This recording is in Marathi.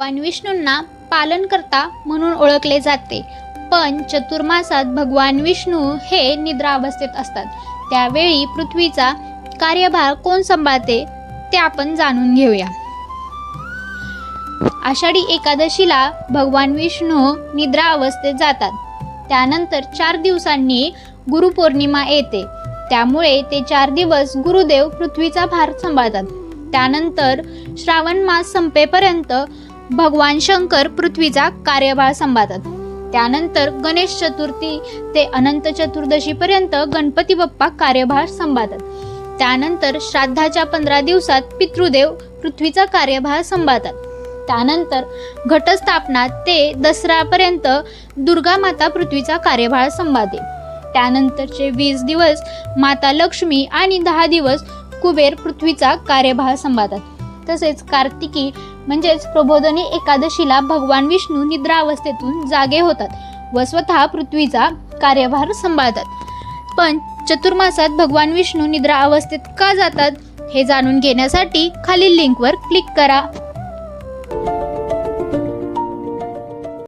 भगवान विष्णूंना पालनकर्ता म्हणून ओळखले जाते. पण चतुर्मासात भगवान विष्णू हे निद्रा अवस्थेत असतात. त्यावेळी पृथ्वीचा कार्यभार कोण सांभाळते ते आपण जाणून घेऊया. आषाढी एकादशीला भगवान विष्णू निद्रा अवस्थेत जातात. त्यानंतर चार दिवसांनी गुरुपौर्णिमा येते. त्यामुळे ते चार दिवस गुरुदेव पृथ्वीचा भार सांभाळतात. त्यानंतर श्रावण मास संपेपर्यंत भगवान शंकर पृथ्वीचा कार्यभार सांभाळतात. त्यानंतर गणेश चतुर्थी ते अनंत चतुर्दशीपर्यंत गणपती बाप्पा कार्यभार सांभाळतात. त्यानंतर श्राद्धाच्या पंधरा दिवसात पितृदेव पृथ्वीचा कार्यभार सांभाळतात. त्यानंतर घटस्थापना ते दसऱ्यापर्यंत दुर्गा माता पृथ्वीचा कार्यभार सांभाळते. त्यानंतरचे वीस दिवस माता लक्ष्मी आणि दहा दिवस कुबेर पृथ्वीचा कार्यभार सांभाळतात. तसेच कार्तिकी म्हणजेच प्रबोधनी एकादशीला भगवान विष्णू निद्रा अवस्थेतून जागे होतात व स्वतः पृथ्वीचा कार्यभार सांभाळतात. पण चतुर्मासात भगवान विष्णू निद्रा अवस्थेत का जातात हे जाणून घेण्यासाठी खालील लिंकवर क्लिक करा.